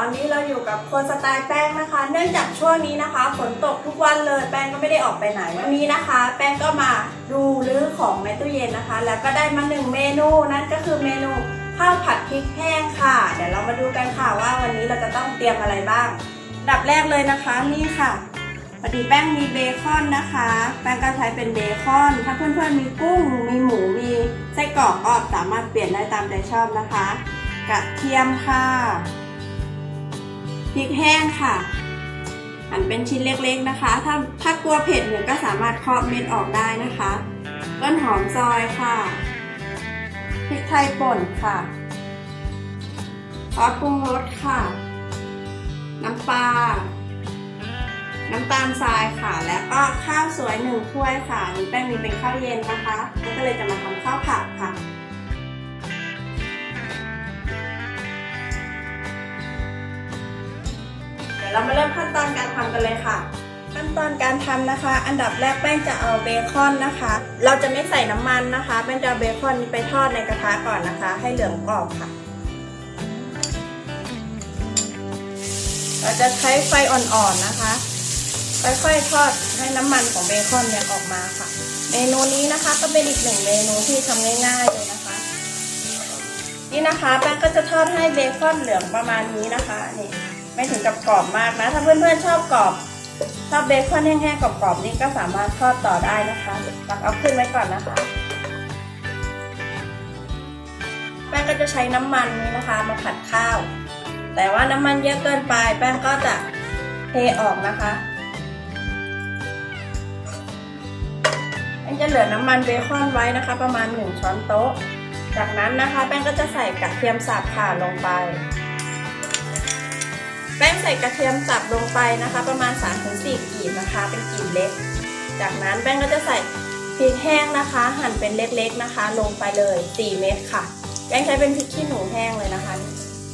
อนนี้เราอยู่กับคนสไตล์แป้งนะคะ เนื่องจากช่วงนี้นะคะฝนตกทุกวันเลยแป้งก็ไม่ได้ออกไปไหนวันนี้นะคะ แป้งก็มาดูรื้อของในตู้เย็นนะคะ แล้วก็ได้มาหนึ่งเมนูนั่นก็คือเมนูข้าวผัดพริกแห้งค่ะ เดี๋ยวเรามาดูกันค่ะว่าวันนี้เราจะต้องเตรียมอะไรบ้างดับแรกเลยนะคะนี่ค่ะพอดีแป้งมีเบคอนนะคะ แป้งก็ใช้เป็นเบคอน ถ้าเพื่อนๆมีกุ้ง มีหมู มีไส้กรอกก็สามารถเปลี่ยนได้ตามใจชอบนะคะ กระเทียมค่ะ ริกแห้งค่ะ หั่นเป็นชิ้นเล็กๆนะคะ ถ้าถ้ากลัวเผ็ดเนี่ยก็สามารถเคาะเม็ดออกได้นะคะ ต้นหอมซอยค่ะ พริกไทยป่นค่ะซอสปรุงรสค่ะ น้ำปลา น้ำตาลทรายค่ะ แล้วก็ข้าวสวยหนึ่งถ้วยค่ะนี่แป้งมีเป็นข้าวเย็นนะคะ ก็เลยจะมาทำข้าวผัด ดี๋ยวเรามาเริ่มขั้นตอนการทำกันเลยค่ะ ขั้นตอนการทำนะคะ อันดับแรกแป้งจะเอาเบคอนนะคะ เราจะไม่ใส่น้ำมันนะคะแป้งจะเอาเบคอนไปทอดในกระทะก่อนนะคะ ให้เหลืองกรอบค่ะ เราจะใช้ไฟอ่อนๆนะคะค่อยๆทอดให้น้ำมันของเบคอนเนี่ยออกมาค่ะ เมนูนี้นะคะก็เป็นอีกหนึ่งเมนูที่ทำง่ายๆเลยนะคะ นี่นะคะแป้งก็จะทอดให้เบคอนเหลืองประมาณนี้นะคะนี่ ไม่ถึงกับกรอบมากนะ ถ้าเพื่อนๆชอบกรอบชอบเบคอนแห้งๆกรอบๆนี่ก็สามารถทอดต่อได้นะคะตักเอาขึ้นไว้ก่อนนะคะ แป้งก็จะใช้น้ำมันนี้นะคะ มาผัดข้าว แต่ว่าน้ำมันเยอะเกินไป แป้งก็จะเทออกนะคะแป้งจะเหลือน้ำมันเบคอนไว้นะคะ ประมาณ 1 ช้อนโต๊ะ จากนั้นนะคะ แป้งก็จะใส่กระเทียมสับค่ะลงไป แป้งใส่กระเทียมสับลงไปนะคะ ประมาณ 3-4กีบนะคะ เป็นกีบเล็ก จากนั้นแป้งก็จะใส่พริกแห้งนะคะ หั่นเป็นเล็กๆนะคะ ลงไปเลย 4 เม็ดค่ะ แป้งใช้เป็นพริกขี้หนูแห้งเลยนะคะ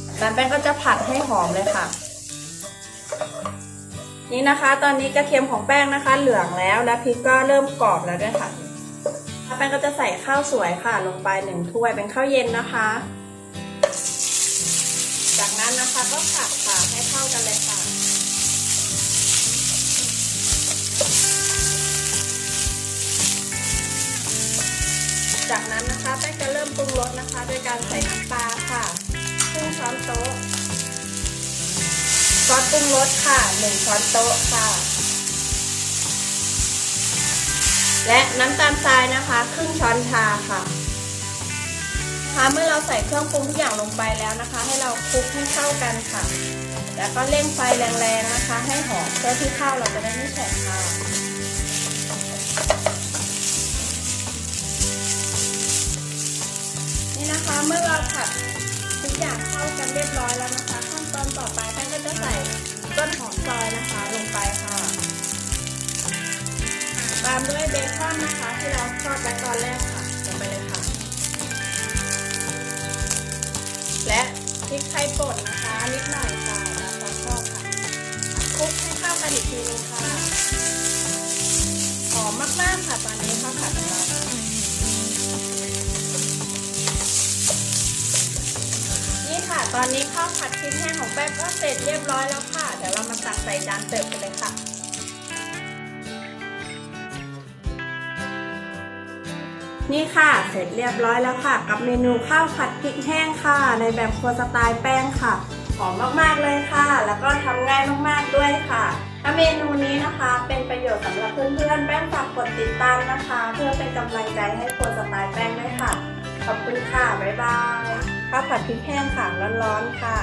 จากนั้นแป้งก็จะผัดให้หอมเลยค่ะ นี่นะคะ ตอนนี้กระเทียมของแป้งนะคะ เหลืองแล้วและพริกก็เริ่มกรอบแล้วด้วยค่ะแป้งก็จะใส่ข้าวสวยค่ะ ลงไปหนึ่งถ้วยเป็นข้าวเย็นนะคะ จากนั้นนะคะก็ผัด ให้เข้ากันเลยค่ะ จากนั้นนะคะแป้งจะเริ่มปรุงรสนะคะโดยการใส่น้ำปลาค่ะครึ่งช้อนโต๊ะซอสปรุงรสค่ะหนึ่งช้อนโต๊ะค่ะ และน้ำตาลทรายนะคะ ครึ่งช้อนชาค่ะนะคะเมื่อเราใส่เครื่องปรุงทุกอย่างลงไปแล้วนะคะ ให้เราคลุกให้เข้ากันค่ะ แล้วก็เร่งไฟแรงๆนะคะ ให้หอมเพื่อที่ข้าวเราจะได้ไม่แฉะค่ะนี่นะคะเมื่อเราผัดทุกอย่างเข้ากันเรียบร้อยแล้วนะคะ ขั้นตอนต่อไปแป้งก็จะใส่ต้นหอมซอยนะคะลงไปค่ะตามด้วยเบคอนนะคะที่เราทอดไว้ตอนแรกค่ะ ริกไทยป่นนะคะนิดหน่อยค่ะแล้วก็ชอบค่ะคลุกให้เข้ากันอีกทีนึงค่ะหอมมากๆค่ะตอนนี้ข้าวผัดของเรานี่ค่ะ ตอนนี้ข้าวผัดพริกแห้งของแป้งก็เสร็จเรียบร้อยแล้วค่ะ เดี๋ยวเรามาตักใส่จานเสิร์ฟกันเลยค่ะ นี่ค่ะ เสร็จเรียบร้อยแล้วค่ะ กับเมนูข้าวผัดพริกแห้งค่ะ ในแบบครัวสไตล์แป้งค่ะ หอมมากๆเลยค่ะ แล้วก็ทำง่ายมากๆด้วยค่ะ ถ้าเมนูนี้นะคะ เป็นประโยชน์สำหรับเพื่อนๆ แป้งฝากกดติดตามนะคะ เพื่อเป็นกำลังใจให้ครัวสไตล์แป้งด้วยค่ะ ขอบคุณค่ะ บ๊ายบาย ข้าวผัดพริกแห้งค่ะร้อนๆค่ะ